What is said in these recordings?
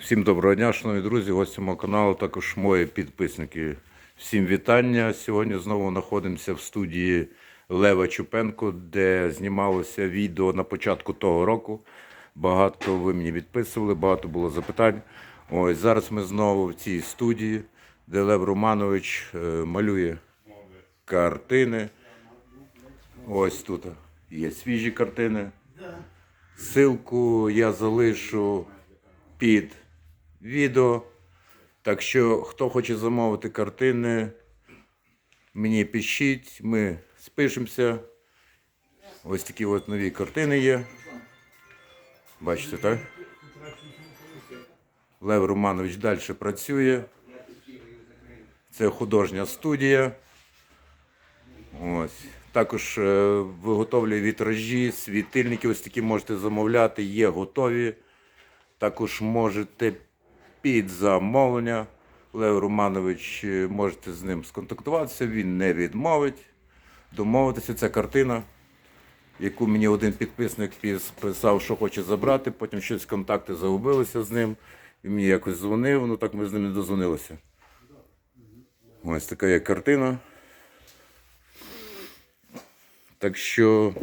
Всім доброго дня, шановні друзі, гості мого каналу, також мої підписники. Всім вітання. Сьогодні знову знаходимося в студії Лева Чупенко, де знімалося відео на початку того року. Багато ви мені відписували, багато було запитань. Ось зараз ми знову в цій студії, де Лев Романович е, малює картини. Ось тут є свіжі картини. Ссылку я залишу під відео. Так що, хто хоче замовити картини, мені пишіть, ми спишемося. Ось такі от нові картини є. Бачите, так? Лев Романович далі працює. Це художня студія. Ось. Також е, виготовлює вітражі, світильники, ось такі можете замовляти, є готові. Також можете під замовлення. Лев Романович, е, можете з ним сконтактуватися, він не відмовить. Домовитися, це картина, яку мені один підписник писав, що хоче забрати, потім щось контакти загубилися з ним. І мені якось дзвонив, ну так ми з ним не дозвонилися. Ось така є картина. Так що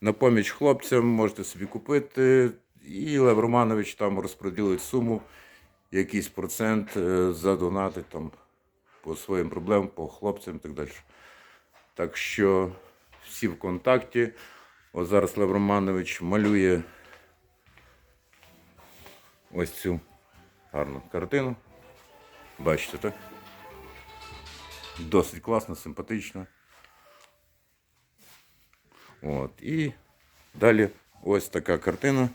на поміч хлопцям можете собі купити. І Лев Романович там розподілить суму, якийсь процент е, задонатить там по своїм проблемам, по хлопцям і так далі. Так що всі в контакті. Ось зараз Лев Романович малює ось цю гарну картину. Бачите, так? Досить класно, симпатично. От. І далі ось така картина.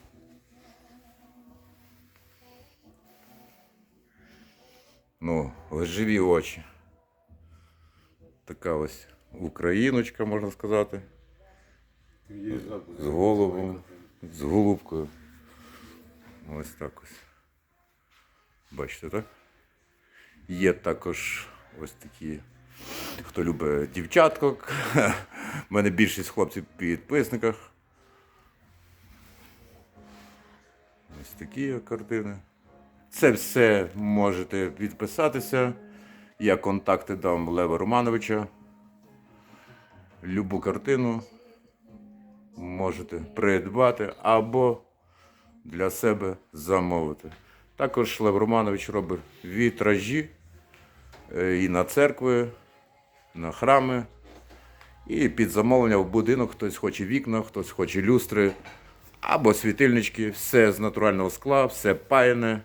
Ну, живі очі. Така ось україночка, можна сказати. З головою, з голубкою. Ось так ось. Бачите, так? Є також ось такі, хто любить дівчаток. У мене більшість хлопців підписниках. Ось такі картини. Це все можете відписатися. Я контакти дам Лева Романовича. Любу картину можете придбати або для себе замовити. Також Лев Романович робить вітражі е, і на церкви, на храми. І під замовлення в будинок хтось хоче вікна, хтось хоче люстри або світильнички. Все з натурального скла, все паяне.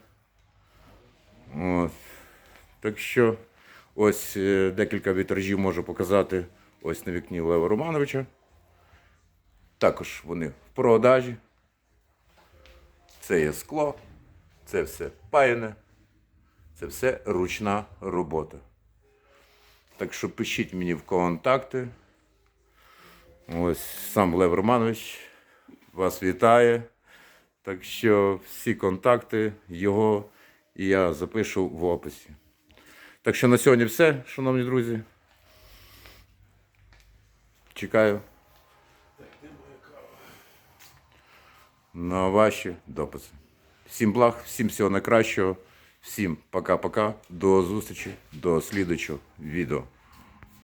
От. Так що ось е, декілька вітражів можу показати ось на вікні Лева Романовича. Також вони в продажі. Це є скло, це все паяне, це все ручна робота. Так що пишіть мені в контакти. Ось сам Лев Романович вас вітає. Так що всі контакти його я запишу в описі. Так що на сьогодні все, шановні друзі. Чекаю на ваші дописи. Всім благ, всім всього найкращого. Всім пока-пока. До зустрічі, до слідучого відео.